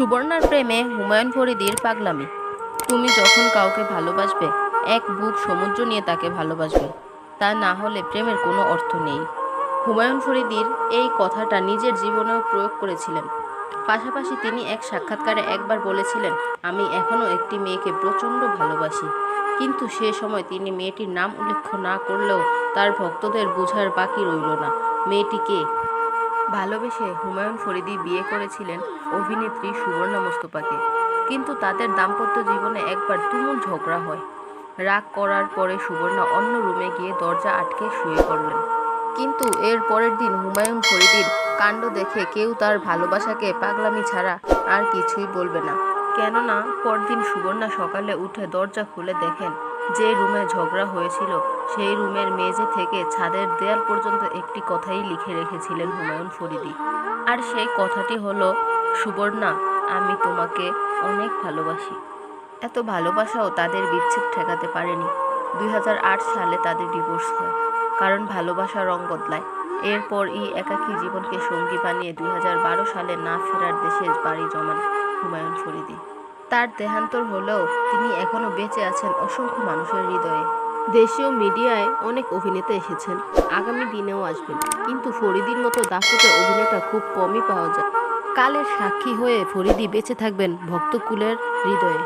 সুবর্ণার প্রেমে হুমায়ুন ফরিদির পাগলামি। তুমি যখন কাউকে ভালোবাসবে, এক বুক সমুদ্র নিয়ে তাকে ভালোবাসবে। তা না হলে প্রেমের কোনো অর্থ নেই। হুমায়ুন ফরিদির এই কথাটা নিজের জীবনেও প্রয়োগ করেছিলেন। পাশাপাশি তিনি এক সাক্ষাৎকারে একবার বলেছিলেন, আমি এখনও একটি মেয়েকে প্রচণ্ড ভালোবাসি। কিন্তু সে সময় তিনি মেয়েটির নাম উল্লেখ না করলেও তার ভক্তদের বোঝার বাকি রইল না। মেয়েটি কে? ভালোবেসে হুমায়ুন ফরিদি বিয়ে করেছিলেন অভিনেত্রী সুবর্ণা মোস্তফাকে। কিন্তু তাদের দাম্পত্য জীবনে একবার তুমুল ঝগড়া হয়। রাগ করার পরে সুবর্ণা অন্য রুমে গিয়ে দরজা আটকে শুয়ে পড়লেন। কিন্তু এর পরের দিন হুমায়ুন ফরিদির কাণ্ড দেখে কেউ তার ভালোবাসাকে পাগলামি ছাড়া আর কিছুই বলবে না। কেননা পরদিন সুবর্ণা সকালে উঠে দরজা খুলে দেখেন যে রুমে ঝগড়া হয়েছিল, সেই রুমের মেঝে থেকে ছাদের দেয়াল পর্যন্ত একটি কথাই লিখে রেখেছিলেন হুমায়ুন ফরিদি। আর সেই কথাটি হলো, সুবর্ণা, আমি তোমাকে অনেক ভালোবাসি। এত ভালোবাসাও তাদের বিচ্ছেদ ঠেকাতে পারেনি। দুই হাজার আট সালে তাদের ডিভোর্স হয়, কারণ ভালোবাসা রং বদলায়। এরপর ই একাকী জীবনকে সঙ্গী বানিয়ে দুই হাজার বারো সালে না ফেরার দেশে বাড়ি জমান হুমায়ুন ফরিদি। তার দেহান্তর হলেও তিনি এখনও বেঁচে আছেন অসংখ্য মানুষের হৃদয়ে। দেশীয় মিডিয়ায় অনেক অভিনেতা এসেছেন, আগামী দিনেও আসবেন। কিন্তু ফরিদির মতো দাপুটে অভিনেতা খুব কমই পাওয়া যায়। কালের সাক্ষী হয়ে ফরিদি বেঁচে থাকবেন ভক্তকুলের হৃদয়ে.